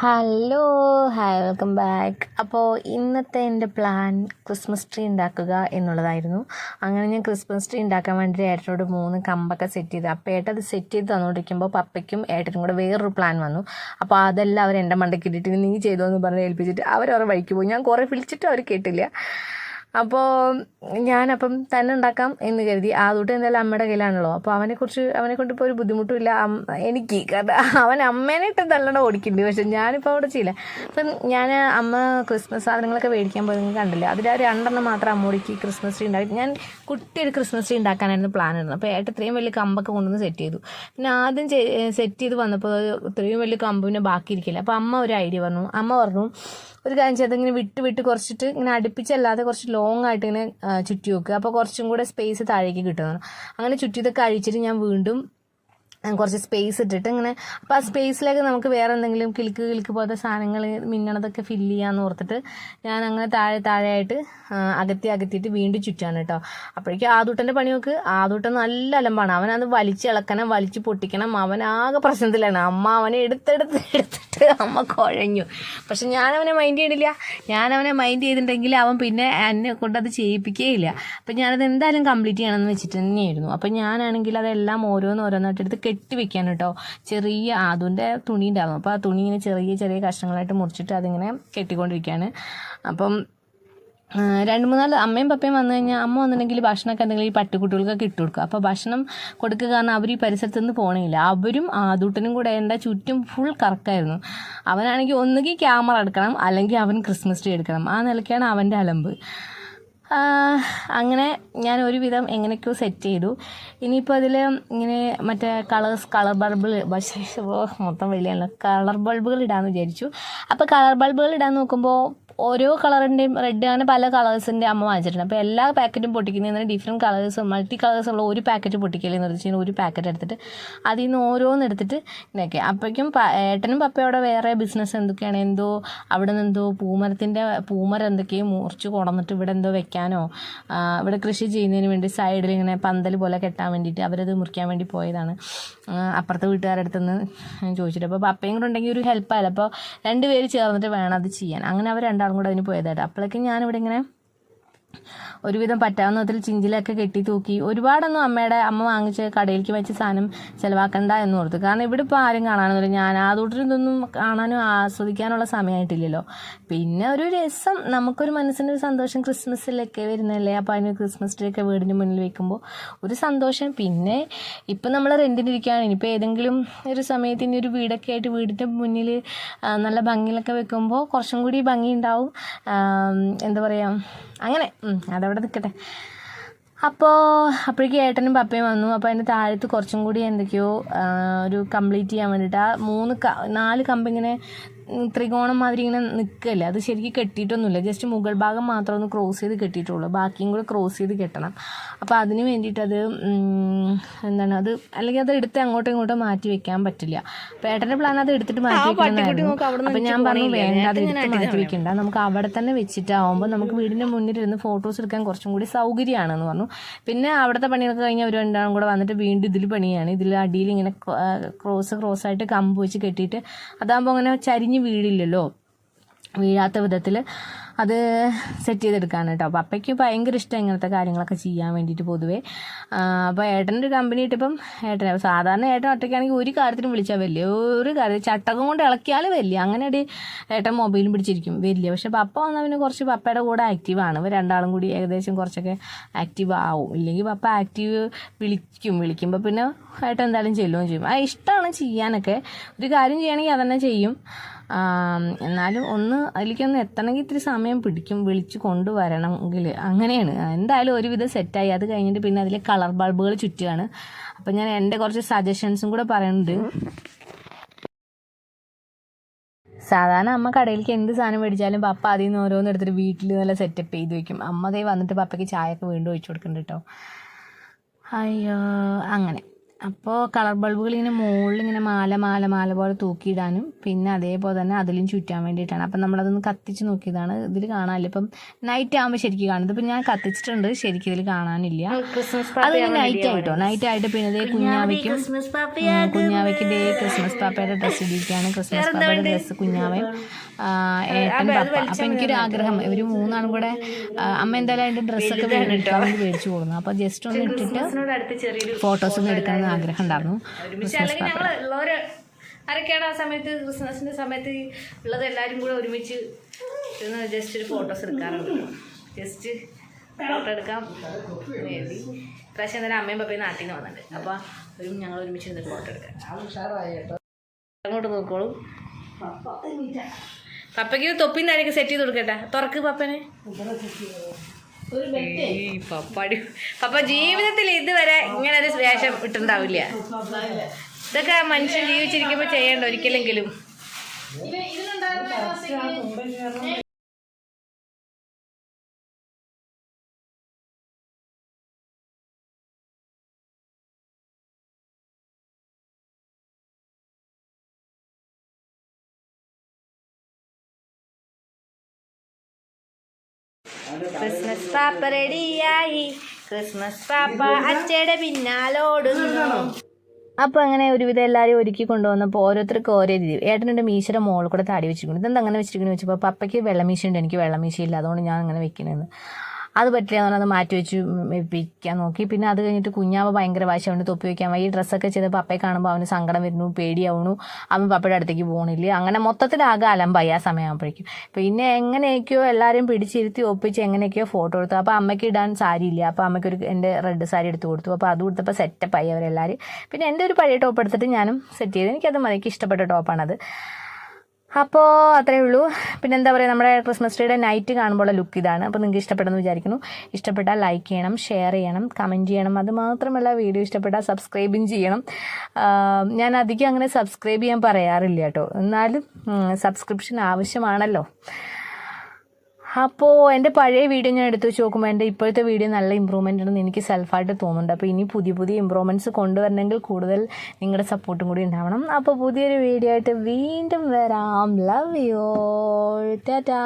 Hello hi welcome back അപ്പോൾ ഇന്നത്തെ എന്റെ പ്ലാൻ ക്രിസ്മസ് ട്രീ ഉണ്ടാക്കുക എന്നുള്ളതായിരുന്നു. അങ്ങനെ ഞാൻ ക്രിസ്മസ് ട്രീ ഉണ്ടാക്കാൻ വേണ്ടി ഏട്ടനോട് മൂന്ന് കമ്പൊക്കെ സെറ്റ് ചെയ്ത്. അപ്പോൾ ഏട്ടൻ അത് സെറ്റ് ചെയ്ത് തന്നുകൊണ്ടിരിക്കുമ്പോൾ പപ്പയ്ക്കും ഏട്ടനും കൂടെ വേറൊരു പ്ലാൻ വന്നു. അപ്പോൾ അതെല്ലാം അവർ എന്റെ മണ്ടയ്ക്ക് ഇട്ടിട്ട് നീ ചെയ്തോ എന്ന് പറഞ്ഞ് ഏൽപ്പിച്ചിട്ട് അവരവരുടെ വഴിക്ക് പോയി. ഞാൻ കുറേ വിളിച്ചിട്ട് അവർ കേട്ടില്ല. അപ്പോൾ ഞാനപ്പം തന്നെ ഉണ്ടാക്കാം എന്ന് കരുതി. ആദ്യത്തെ എന്തായാലും അമ്മയുടെ കയ്യിലാണല്ലോ. അപ്പോൾ അവനെക്കുറിച്ച് അവനെ കൊണ്ട് ഇപ്പോൾ ഒരു ബുദ്ധിമുട്ടുമില്ല. എനിക്ക് കാരണം അവൻ ഇട്ട് നല്ലോണം ഓടിക്കുന്നുണ്ട് പക്ഷെ ഞാനിപ്പോൾ അവിടെ ചെയ്യില്ല. അപ്പം ഞാൻ അമ്മ ക്രിസ്മസ് സാധനങ്ങളൊക്കെ മേടിക്കാൻ പോയി നിങ്ങൾ കണ്ടില്ല? അതിൽ ആ രണ്ടെണ്ണം മാത്രം അമ്മോടിക്ക് ക്രിസ്മസ് ട്രീ ഉണ്ടാക്കി. ഞാൻ കുട്ടി ഒരു ക്രിസ്മസ് ട്രീ ഉണ്ടാക്കാനായിരുന്നു പ്ലാൻ ഇരുന്നത് അപ്പോൾ ഏട്ട ഇത്രയും വലിയ കമ്പൊക്കെ കൊണ്ടുവന്ന് സെറ്റ് ചെയ്തു. പിന്നെ ആദ്യം സെറ്റ് ചെയ്ത് വന്നപ്പോൾ ഇത്രയും വലിയ കമ്പ് പിന്നെ ബാക്കി ഇരിക്കില്ല. അപ്പോൾ അമ്മ ഒരു ഐഡിയ പറഞ്ഞു. അമ്മ പറഞ്ഞു ഒരു കാര്യം ചെയ്ത് ഇങ്ങനെ വിട്ട് വിട്ട് കുറച്ചിട്ട് ഇങ്ങനെ അടുപ്പിച്ചല്ലാതെ കുറച്ച് ലോങ് ആയിട്ട് ഇങ്ങനെ ചുറ്റി വെക്കുക അപ്പോൾ കുറച്ചും കൂടെ സ്പേസ് താഴേക്ക് കിട്ടുന്നു. അങ്ങനെ ചുറ്റിയതൊക്കെ അഴിച്ചിട്ട് ഞാൻ വീണ്ടും കുറച്ച് സ്പേസ് ഇട്ടിട്ട് ഇങ്ങനെ. അപ്പോൾ ആ സ്പേസിലേക്ക് നമുക്ക് വേറെ എന്തെങ്കിലും കിളിക്ക് കിളിക്ക് പോലത്തെ സാധനങ്ങൾ മിന്നണതൊക്കെ ഫില്ല് ചെയ്യാമെന്ന് ഓർത്തിട്ട് ഞാൻ അങ്ങനെ താഴെ താഴെയായിട്ട് അകത്തി അകത്തിയിട്ട് വീണ്ടും ചുറ്റാണ് കേട്ടോ അപ്പോഴേക്കും ആദൂട്ടന്റെ പണിയൊക്കെ ആദൂട്ടൻ നല്ല അലമ്പാണ്. അവനത് വലിച്ചിളക്കണം വലിച്ച് പൊട്ടിക്കണം. അവൻ ആകെ പ്രശ്നത്തിലാണ്. അമ്മ അവനെ എടുത്തെടുത്ത് എടുത്തിട്ട് അമ്മ കുഴഞ്ഞു. പക്ഷെ ഞാൻ അവനെ മൈൻഡ് ചെയ്യണില്ല ഞാൻ അവനെ മൈൻഡ് ചെയ്തിട്ടുണ്ടെങ്കിൽ അവൻ പിന്നെ എന്നെ കൊണ്ട് അത് ചെയ്യിപ്പിക്കുകയില്ല അപ്പം ഞാനത് എന്തായാലും കംപ്ലീറ്റ് ചെയ്യണമെന്ന് വെച്ചിട്ട് തന്നെയായിരുന്നു. അപ്പം ഞാനാണെങ്കിൽ അതെല്ലാം ഓരോന്ന് ഓരോന്നായിട്ട് എടുത്ത് കെട്ടി വെക്കാൻ കേട്ടോ ചെറിയ അതിന്റെ തുണി ഉണ്ടായിരുന്നു അപ്പോൾ ആ തുണി ഇങ്ങനെ ചെറിയ ചെറിയ കഷ്ണങ്ങളായിട്ട് മുറിച്ചിട്ട് അതിങ്ങനെ കെട്ടിക്കൊണ്ടിരിക്കുകയാണ് അപ്പം രണ്ട് മൂന്നാൽ അമ്മയും പപ്പയും വന്നു കഴിഞ്ഞാൽ അമ്മ വന്നിട്ടുണ്ടെങ്കിൽ ഭക്ഷണമൊക്കെ എന്തെങ്കിലും ഈ പട്ടിക്കുട്ടികൾക്കൊക്കെ ഇട്ട് കൊടുക്കുക. അപ്പോൾ ഭക്ഷണം കൊടുക്കുക കാരണം അവർ ഈ പരിസരത്ത് നിന്ന് പോകണില്ല. അവരും ആദൂട്ടനും കൂടെ എന്റെ ചുറ്റും ഫുൾ കറക്കായിരുന്നു അവനാണെങ്കിൽ ഒന്നുകിൽ ക്യാമറ എടുക്കണം അല്ലെങ്കിൽ അവൻ ക്രിസ്മസ് ട്രീ എടുക്കണം. ആ നിലയ്ക്കാണ് അവന്റെ അലമ്പ്. അങ്ങനെ ഞാൻ ഒരുവിധം എങ്ങനെയൊക്കെയോ സെറ്റ് ചെയ്തു. ഇനിയിപ്പോൾ അതിൽ ഇങ്ങനെ മറ്റേ കളേഴ്സ് കളർ ബൾബുകൾ മൊത്തം വലിയ കളർ ബൾബുകൾ ഇടാമെന്ന് വിചാരിച്ചു. അപ്പോൾ കളർ ബൾബുകൾ ഇടാൻ നോക്കുമ്പോൾ ഓരോ കളറിന്റെയും റെഡ് അങ്ങനെ പല കളേഴ്സിന്റെ അമ്മ വാങ്ങിച്ചിട്ടുണ്ട്. അപ്പോൾ എല്ലാ പാക്കറ്റും പൊട്ടിക്കുന്നതിന് ഡിഫറെന്റ് കളേഴ്സ് മൾട്ടി കളേഴ്സ് ഉള്ള ഒരു പാക്കറ്റ് പൊട്ടിക്കലെന്ന് വെച്ച് കഴിഞ്ഞാൽ ഒരു പാക്കറ്റ് എടുത്തിട്ട് അതിൽ നിന്ന് ഓരോന്ന് എടുത്തിട്ട് ഇതൊക്കെ അപ്പോഴേക്കും ഏട്ടനും പപ്പയോടെ വേറെ ബിസിനസ് എന്തൊക്കെയാണ്? എന്തോ അവിടെ നിന്ന് എന്തോ പൂമരത്തിന്റെ പൂമരം എന്തൊക്കെയോ മുറിച്ച് കൊടന്നിട്ട് ഇവിടെ എന്തോ വെക്കാനോ ഇവിടെ കൃഷി ചെയ്യുന്നതിന് വേണ്ടി സൈഡിൽ ഇങ്ങനെ പന്തൽ പോലെ കെട്ടാൻ വേണ്ടിയിട്ട് അവരത് മുറിക്കാൻ വേണ്ടി പോയതാണ്. അപ്പുറത്തെ വീട്ടുകാരുടെ അടുത്ത് നിന്ന് ചോദിച്ചിട്ട്. അപ്പോൾ പപ്പയും കൂടെ ഉണ്ടെങ്കിൽ ഒരു ഹെൽപ്പായാലും അപ്പോൾ രണ്ടുപേര് ചേർന്നിട്ട് വേണം അത് ചെയ്യാൻ. അങ്ങനെ അവർ രണ്ടാളും കൂടെ അതിന് പോയതായിട്ട് അപ്പോഴേക്കും ഞാനിവിടെ ഇങ്ങനെ ഒരുവിധം പറ്റാവുന്ന വിധത്തിൽ ചിഞ്ചിലൊക്കെ കെട്ടി തൂക്കി. ഒരുപാടൊന്നും അമ്മയുടെ അമ്മ വാങ്ങിച്ച് കടയിലേക്ക് വെച്ച സാധനം ചിലവാക്കണ്ട എന്ന് ഓർത്തു. കാരണം ഇവിടെ ഇപ്പോൾ ആരും കാണാനൊന്നുമില്ല. ഞാൻ ആദൂട്ടിൽ ഇതൊന്നും കാണാനും ആസ്വദിക്കാനുള്ള സമയമായിട്ടില്ലല്ലോ. പിന്നെ ഒരു രസം നമുക്കൊരു മനസ്സിന് ഒരു സന്തോഷം ക്രിസ്മസിലൊക്കെ വരുന്നല്ലേ അപ്പോൾ അതിന് ക്രിസ്മസ് ട്രീ ഒക്കെ വീടിന് മുന്നിൽ വെക്കുമ്പോൾ ഒരു സന്തോഷം. പിന്നെ ഇപ്പം നമ്മൾ റെന്റിന് ഇരിക്കുകയാണ്. ഇനിയിപ്പോൾ ഏതെങ്കിലും ഒരു സമയത്ത് ഇനി ഒരു വീടൊക്കെ ആയിട്ട് വീടിന്റെ മുന്നിൽ നല്ല ഭംഗിയിലൊക്കെ വെക്കുമ്പോൾ കുറച്ചും കൂടി ഭംഗി ഉണ്ടാവും. എന്താ പറയുക അങ്ങനെ. അതവിടെ നിൽക്കട്ടെ അപ്പോൾ അപ്പോഴേക്കും ഏട്ടനും പപ്പയും വന്നു. അപ്പോൾ അതിന്റെ താഴത്ത് കുറച്ചും കൂടി എന്തൊക്കെയോ ഒരു കംപ്ലീറ്റ് ചെയ്യാൻ വേണ്ടിയിട്ട് ആ മൂന്ന് നാല് കമ്പ് ഇങ്ങനെ ഉം, ത്രികോണം മാതിരി ഇങ്ങനെ നിൽക്കല്ല അത് ശരിക്കും കെട്ടിയിട്ടൊന്നുമില്ല. ജസ്റ്റ് മുകൾ ഭാഗം മാത്രം ഒന്ന് ക്രോസ് ചെയ്ത് കെട്ടിയിട്ടുള്ളൂ. ബാക്കിയും കൂടെ ക്രോസ് ചെയ്ത് കെട്ടണം. അപ്പോൾ അതിന് വേണ്ടിയിട്ട് അത് എന്താണ് അത് അല്ലെങ്കിൽ അത് എടുത്ത് അങ്ങോട്ടും ഇങ്ങോട്ടും മാറ്റി വെക്കാൻ പറ്റില്ല. അപ്പോൾ ഏട്ടന്റെ പ്ലാൻ അത് എടുത്തിട്ട് മാറ്റി വെക്കണമെന്നായിരുന്നു അപ്പോൾ ഞാൻ പറഞ്ഞു വേണ്ട അത് എടുത്ത് മാറ്റി വെക്കണ്ട. നമുക്ക് അവിടെ തന്നെ വെച്ചിട്ടാവുമ്പോൾ നമുക്ക് വീടിന്റെ മുന്നിൽ ഇരുന്ന് ഫോട്ടോസ് എടുക്കാൻ കുറച്ചും കൂടി സൗകര്യമാണെന്ന് പറഞ്ഞു. പിന്നെ അവിടുത്തെ പണിയൊക്കെ കഴിഞ്ഞ് അവർ രണ്ടാളും കൂടെ വന്നിട്ട് വീണ്ടും ഇതിൽ പണിയാണ്. ഇതിൽ അടിയിൽ ഇങ്ങനെ ക്രോസ് ക്രോസ് ആയിട്ട് കമ്പ് വെച്ച് കെട്ടിയിട്ട് അതാകുമ്പോൾ അങ്ങനെ ചരിഞ്ഞ് വീഴില്ലല്ലോ വീഴാത്ത വിധത്തിൽ അത് സെറ്റ് ചെയ്തെടുക്കാണ് കേട്ടോ. അപ്പോൾ അപ്പയ്ക്ക് ഭയങ്കര ഇഷ്ടം ഇങ്ങനത്തെ കാര്യങ്ങളൊക്കെ ചെയ്യാൻ വേണ്ടിയിട്ട് പൊതുവേ. അപ്പോൾ ഏട്ടന്റെ ഒരു കമ്പനി ഇട്ടിപ്പം ഏട്ടൻ സാധാരണ ഏട്ടൻ ഒറ്റയ്ക്കാണെങ്കിൽ ഒരു കാര്യത്തിനും വിളിച്ചാൽ വലിയ ഒരു കാര്യം ചട്ടകം കൊണ്ട് ഇളക്കിയാൽ വലിയ. അങ്ങനെ ഒരു ഏട്ടൻ മൊബൈലും പിടിച്ചിരിക്കും. വലിയ. പക്ഷേ പപ്പ വന്നാൽ പിന്നെ കുറച്ച് പപ്പയുടെ കൂടെ ആക്റ്റീവാണ് ഇവർ രണ്ടാളും കൂടി ഏകദേശം കുറച്ചൊക്കെ ആക്റ്റീവ് ആവും. ഇല്ലെങ്കിൽ പപ്പ ആക്റ്റീവ് വിളിക്കും. വിളിക്കുമ്പോൾ പിന്നെ ഏട്ടൻ എന്തായാലും ചെല്ലുകയും ചെയ്യും. ആ ഇഷ്ടമാണ് ചെയ്യാനൊക്കെ. ഒരു കാര്യം ചെയ്യണമെങ്കിൽ അതന്നെ ചെയ്യും. എന്നാലും ഒന്ന് അതിലേക്കൊന്ന് എത്തണമെങ്കിൽ ഇത്തിരി സമയം പിടിക്കും. വിളിച്ച് കൊണ്ടുവരണമെങ്കിൽ. അങ്ങനെയാണ്. എന്തായാലും ഒരുവിധം സെറ്റായി. അത് കഴിഞ്ഞിട്ട് പിന്നെ അതിലെ കളർ ബൾബുകൾ ചുറ്റുകയാണ് അപ്പം ഞാൻ എന്റെ കുറച്ച് സജഷൻസും കൂടെ പറയുന്നുണ്ട്. സാധാരണ അമ്മ കടയിലേക്ക് എന്ത് സാധനം മേടിച്ചാലും പപ്പ അതിൽ നിന്ന് ഓരോന്ന് എടുത്തിട്ട് വീട്ടിൽ നല്ല സെറ്റപ്പ് ചെയ്ത് വെക്കും. അമ്മ ദേ വന്നിട്ട് പപ്പയ്ക്ക് ചായയൊക്കെ വീണ്ടും ഒഴിച്ചു കൊടുക്കുന്നുണ്ട് കേട്ടോ അയ്യോ അങ്ങനെ. അപ്പോൾ കളർ ബൾബുകൾ ഇങ്ങനെ മുകളിൽ ഇങ്ങനെ മാല മാല മാല പോലെ തൂക്കിയിടാനും പിന്നെ അതേപോലെ തന്നെ അതിലും ചുറ്റാൻ വേണ്ടിയിട്ടാണ്. അപ്പം നമ്മളതൊന്ന് കത്തിച്ച് നോക്കിയതാണ് ഇതിൽ കാണാനില്ല. ഇപ്പം നൈറ്റ് ആകുമ്പോൾ ശരിക്കും കാണുന്നത്. ഇപ്പം ഞാൻ കത്തിച്ചിട്ടുണ്ട്. ശരിക്കും ഇതിൽ കാണാനില്ല. ക്രിസ്മസ് അത് നൈറ്റ് ആയിട്ടോ? നൈറ്റ് ആയിട്ട് പിന്നെ ഇതേ കുഞ്ഞാവയ്ക്കും. കുഞ്ഞാവയ്ക്ക് ഇതേ ക്രിസ്മസ് പാപ്പയുടെ ഡ്രസ്സ് ഇരിക്കുകയാണ് ക്രിസ്മസ് പാപ്പയുടെ ഡ്രസ്സ് കുഞ്ഞാവയും ഏട്ടൻ പാപ്പ. അപ്പം എനിക്കൊരു ആഗ്രഹം. ഇവർ മൂന്നാളും കൂടെ അമ്മ എന്തായാലും അതിന്റെ ഡ്രസ്സൊക്കെ മേടിക്കാൻ വേണ്ടി മേടിച്ചു കൊടുക്കുന്നു അപ്പോൾ ജസ്റ്റ് ഒന്ന് ഇട്ടിട്ട് ക്രിസ്മസിനോട് അടുത്ത് ചെറിയൊരു ഫോട്ടോസ് ഒന്ന് എടുക്കണമെന്ന് ആഗ്രഹം ഉണ്ടായിരുന്നു ആരൊക്കെയാണ് ആ സമയത്ത് ക്രിസ്മസിന്റെ സമയത്ത് ഉള്ളത് എല്ലാവരും കൂടെ ഒരുമിച്ച് ജസ്റ്റ് ഒരു ഫോട്ടോസ് എടുക്കാറുണ്ട്. ജസ്റ്റ് ഫോട്ടോ എടുക്കാം. കരുതി പ്രാവശ്യം തന്നെ അമ്മയും പപ്പയും നാട്ടിൽ നിന്ന് വന്നിട്ടുണ്ട്. അപ്പോൾ ഒരു ഞങ്ങൾ ഒരുമിച്ച് ഇരുന്നിട്ട് ഫോട്ടോ എടുക്കാം. അങ്ങോട്ട് നോക്കോളൂ. പപ്പയ്ക്ക് തൊപ്പിയും ആരൊക്കെ സെറ്റ് ചെയ്ത് കൊടുക്കട്ടെ. തുറക്ക് പപ്പനെ. പപ്പാടി പപ്പ ജീവിതത്തിൽ ഇതുവരെ ഇങ്ങനെ ഒരു വേഷം ഇട്ടുണ്ടാവില്ല ഇതൊക്കെ മനുഷ്യൻ ജീവിച്ചിരിക്കുമ്പോൾ ചെയ്യേണ്ട ഒരിക്കലെങ്കിലും. ക്രിസ്മസ് പാപ്പ റെഡിയായി. ക്രിസ്മസ് പാപ്പ അച്ചയുടെ പിന്നാലോടുന്നു. അപ്പോൾ അങ്ങനെ ഒരുവിധം എല്ലാവരും ഒരുക്കി കൊണ്ടുവന്നപ്പോൾ ഓരോരുത്തർക്ക് ഓരോ രീതി. ഏട്ടനുണ്ട് മീശയുടെ മോളിൽ കൂടെ താടി വെച്ചിരിക്കുന്നു. ഇതെന്താ അങ്ങനെ വെച്ചിരിക്കുന്നു വെച്ചപ്പോൾ പപ്പയ്ക്ക് വെള്ളമീശ ഉണ്ട് എനിക്ക് വെള്ളമീശയില്ല. അതുകൊണ്ട് ഞാൻ അങ്ങനെ വെക്കണമെന്ന് അത് പറ്റില്ല എന്ന് പറഞ്ഞാൽ മാറ്റി വെച്ച് വെപ്പിക്കാൻ നോക്കി. പിന്നെ അത് കഴിഞ്ഞിട്ട് കുഞ്ഞാവ് ഭയങ്കര വാശിയുണ്ട് തൊപ്പി വെക്കാൻ ഈ ഡ്രസ്സൊക്കെ ചെയ്തപ്പോൾ പപ്പയെ കാണുമ്പോൾ അവന് സങ്കടം വരുന്നു പേടിയാവുന്നു. അവൻ പപ്പയുടെ അടുത്തേക്ക് പോകണില്ല അങ്ങനെ മൊത്തത്തിലാകെ അലമ്പായി ആ സമയമാകുമ്പോഴേക്കും പിന്നെ എങ്ങനെയൊക്കെയോ എല്ലാവരെയും പിടിച്ചിരുത്തി ഒപ്പിച്ച് എങ്ങനെയൊക്കെയോ ഫോട്ടോ എടുത്തു. അപ്പോൾ അമ്മയ്ക്ക് ഇടാൻ സാരി ഇല്ല അപ്പോൾ അമ്മയ്ക്ക് ഒരു എന്റെ റെഡ് സാരി എടുത്ത് കൊടുത്തു. അപ്പോൾ അത് കൊടുത്തപ്പോൾ സെറ്റപ്പായി അവരെല്ലാവരും പിന്നെ എന്റെ ഒരു പഴയ ടോപ്പ് എടുത്തിട്ട് ഞാനും സെറ്റ് ചെയ്തു. എനിക്കത് മതി എനിക്ക് ഇഷ്ടപ്പെട്ട ടോപ്പാണത് അപ്പോൾ അത്രയേ ഉള്ളൂ. പിന്നെ എന്താ പറയുക നമ്മുടെ ക്രിസ്മസ് ട്രീയുടെ നൈറ്റ് കാണുമ്പോൾ ലുക്ക് ഇതാണ്. അപ്പോൾ നിങ്ങൾക്ക് ഇഷ്ടപ്പെടുന്നു വിചാരിക്കുന്നു. ഇഷ്ടപ്പെട്ടാൽ ലൈക്ക് ചെയ്യണം ഷെയർ ചെയ്യണം കമന്റ് ചെയ്യണം. അത് മാത്രമല്ല വീഡിയോ ഇഷ്ടപ്പെട്ടാൽ സബ്സ്ക്രൈബും ചെയ്യണം. ഞാൻ അധികം അങ്ങനെ സബ്സ്ക്രൈബ് ചെയ്യാൻ പറയാറില്ല കേട്ടോ. എന്നാലും സബ്സ്ക്രിപ്ഷൻ ആവശ്യമാണല്ലോ. അപ്പോൾ എന്റെ പഴയ വീഡിയോ ഞാൻ എടുത്ത് വെച്ച് നോക്കുമ്പോൾ എന്റെ ഇപ്പോഴത്തെ വീഡിയോ നല്ല ഇമ്പ്രൂവ്മെന്റ് ഉണ്ടെന്ന് എനിക്ക് സെൽഫായിട്ട് തോന്നുന്നുണ്ട്. അപ്പോൾ ഇനി പുതിയ പുതിയ ഇമ്പ്രൂവ്മെന്റ്സ് കൊണ്ടുവരണമെങ്കിൽ കൂടുതൽ നിങ്ങളുടെ സപ്പോർട്ടും കൂടി ഉണ്ടാവണം. അപ്പോൾ പുതിയൊരു വീഡിയോ ആയിട്ട് വീണ്ടും വരാം. Love you Tata